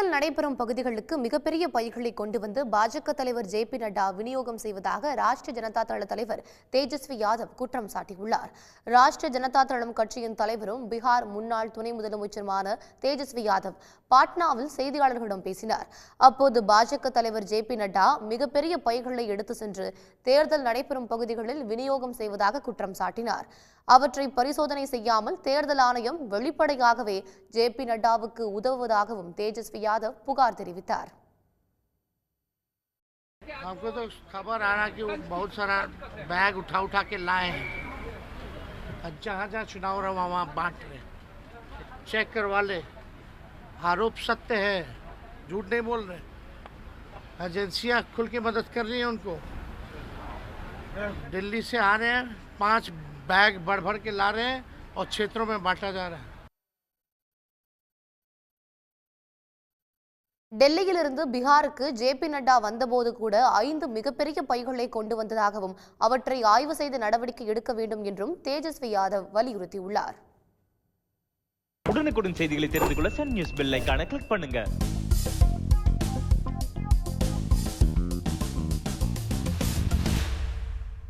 தேர்தல் நடைபெறும் பகுதிகளுக்கு மிகப்பெரிய பைகளை கொண்டு வந்து பாஜக தலைவர் ஜே பி நட்டா விநியோகம் செய்வதாக ராஷ்டிரிய ஜனதா தள தலைவர் தேஜஸ்வி யாதவ் குற்றம் சாட்டியுள்ளார். ராஷ்டிரிய ஜனதா தளம் கட்சியின் தலைவரும் பீகார் முன்னாள் துணை முதலமைச்சருமான தேஜஸ்வி யாதவ் பாட்னாவில் செய்தியாளர்களிடம் பேசினார். அப்போது பாஜக தலைவர் ஜே பி நட்டா மிகப்பெரிய பைகளை எடுத்து சென்று தேர்தல் நடைபெறும் பகுதிகளில் விநியோகம் செய்வதாக குற்றம் சாட்டினார். அவற்றை பரிசோதனை செய்யாமல் தேர்தல் ஆணையம் வெளிப்படையாகவே ஜே பி நட்டாவுக்கு உதவுவதாகவும் தேஜஸ்வி யாதவ் புகார் தெரிவித்தார் हमको तो खबर आ रहा कि वो बहुत सारा बैग उठा उठा के लाए हैं और जहाँ जहाँ चुनाव रहा वहाँ वहाँ बांट रहे हैं। चेक करवा ले आरोप सत्य है झूठ नहीं बोल रहे एजेंसियाँ खुल के मदद कर रही हैं उनको दिल्ली से आ रहे हैं पांच बैग भर भर के ला रहे हैं और क्षेत्रों में बांटा जा रहा है டெல்லியிலிருந்து பீகாருக்கு ஜே பி நட்டா வந்தபோது கூட ஐந்து மிகப்பெரிய பைகளை கொண்டு வந்ததாகவும் அவற்றை ஆய்வு செய்து நடவடிக்கை எடுக்க வேண்டும் என்றும் தேஜஸ்வி யாதவ் வலியுறுத்தியுள்ளார் உடனுக்குடன் செய்திகளை தெரிந்து கொள்ள சன் நியூஸ் பெல் ஐகானை கிளிக் பண்ணுங்க